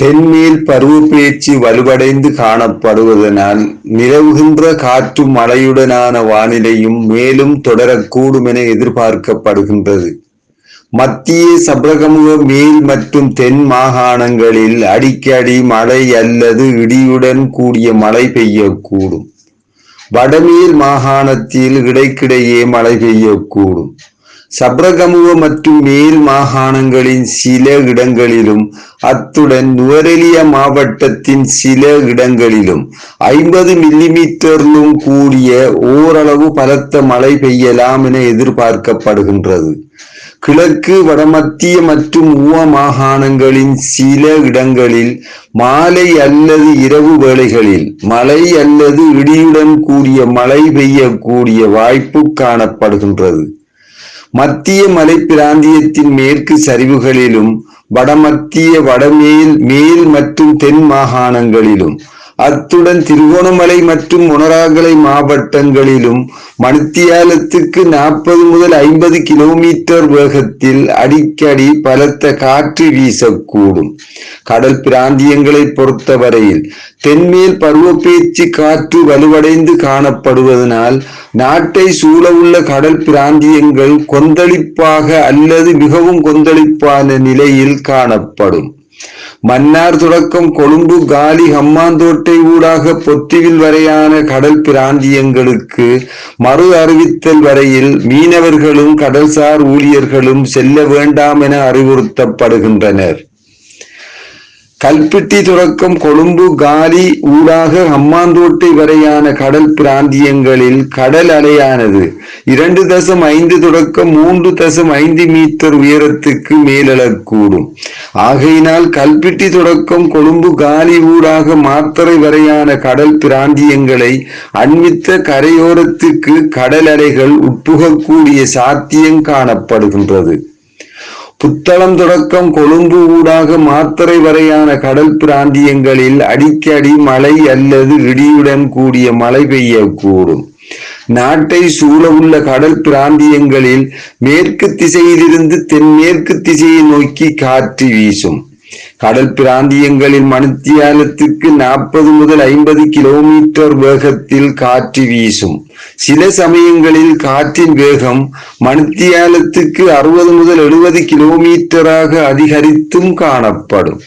தென்மேல் பருவப்பெயர்ச்சி வலுவடைந்து காணப்படுவதனால் நிலவுகின்ற காற்றும் மழையுடனான வானிலையும் மேலும் தொடரக்கூடும் என எதிர்பார்க்கப்படுகின்றது. மத்திய சபரகமுக மேல் மற்றும் தென் மாகாணங்களில் அடிக்கடி மழை அல்லது இடியுடன் கூடிய மழை பெய்யக்கூடும். வடமேல் மாகாணத்தில் இடைக்கிடையே மழை பெய்யக்கூடும். சப்ரகமுவ மற்றும் மேல் மாகாணங்களின் சில இடங்களிலும் அத்துடன் நுவரெலிய மாவட்டத்தின் சில இடங்களிலும் ஐம்பது மில்லிமீட்டரிலும் கூடிய ஓரளவு பலத்த மழை பெய்யலாம் என எதிர்பார்க்கப்படுகின்றது. கிழக்கு வடமத்திய மற்றும் ஊவ மாகாணங்களின் சில இடங்களில் மாலை அல்லது இரவு வேளைகளில் மழை அல்லது இடியுடன் கூடிய மழை பெய்யக்கூடிய வாய்ப்பு காணப்படுகின்றது. மத்திய மலை பிராந்தியத்தின் மேற்கு சரிவுகளிலும் வடமத்திய வடமேல் மேல் மற்றும் தென் மாகாணங்களிலும். அத்துடன் திருகோணமலை மற்றும் மொனராகலை மாவட்டங்களிலும் மணித்தியாலத்துக்கு நாற்பது முதல் ஐம்பது கிலோமீட்டர் வேகத்தில் அடிக்கடி பலத்த காற்று வீசக்கூடும். கடல் பிராந்தியங்களை பொறுத்தவரையில் தென்மேல் பருவப்பேச்சு காற்று வலுவடைந்து காணப்படுவதனால் நாட்டை சூழவுள்ள கடல் பிராந்தியங்கள் கொந்தளிப்பாக அல்லது மிகவும் கொந்தளிப்பான நிலையில் காணப்படும். மன்னார் தொடக்கம் கொழும்பு காலி ஹம்மாந்தோட்டை ஊடாக பொத்திவில் வரையான கடல் பிராந்தியங்களுக்கு மறு அறிவித்தல் வரையில் மீனவர்களும் கடல்சார் ஊழியர்களும் செல்ல வேண்டாம் என அறிவுறுத்தப்படுகின்றனர். கல்பிட்டி தொடக்கம் கொழும்பு காலி ஊடாக ஹம்மாந்தோட்டை வரையான கடல் பிராந்தியங்களில் கடல் அலையானது. இரண்டு தசம் ஐந்து தொடக்கம் மூன்று தசம் ஐந்து மீட்டர் உயரத்துக்கு மேலெழக்கூடும். ஆகையினால் கல்பிட்டி தொடக்கம் கொழும்பு காலி ஊடாக மாத்தரை வரையான கடல் பிராந்தியங்களை அண்மித்த கரையோரத்துக்கு கடல் அலைகள் உட்புகக்கூடிய சாத்தியம் காணப்படுகின்றது. புத்தளம் தொடக்கம் கொழும்பு ஊடாக மாத்தறை வரையான கடல் பிராந்தியங்களில் அடிக்கடி மழை அல்லது இடியுடன் கூடிய மழை பெய்யக்கூடும். நாட்டை சூழவுள்ள கடல் பிராந்தியங்களில் மேற்கு திசையிலிருந்து தென்மேற்கு திசையை நோக்கி காற்று வீசும். கடல் பிராந்தியங்களில் மணித்தியாலத்துக்கு நாற்பது முதல் ஐம்பது கிலோமீட்டர் வேகத்தில் காற்று வீசும். சில சமயங்களில் காற்றின் வேகம் மணித்தியாலத்துக்கு அறுபது முதல் எழுபது கிலோமீட்டராக அதிகரித்தும் காணப்படும்.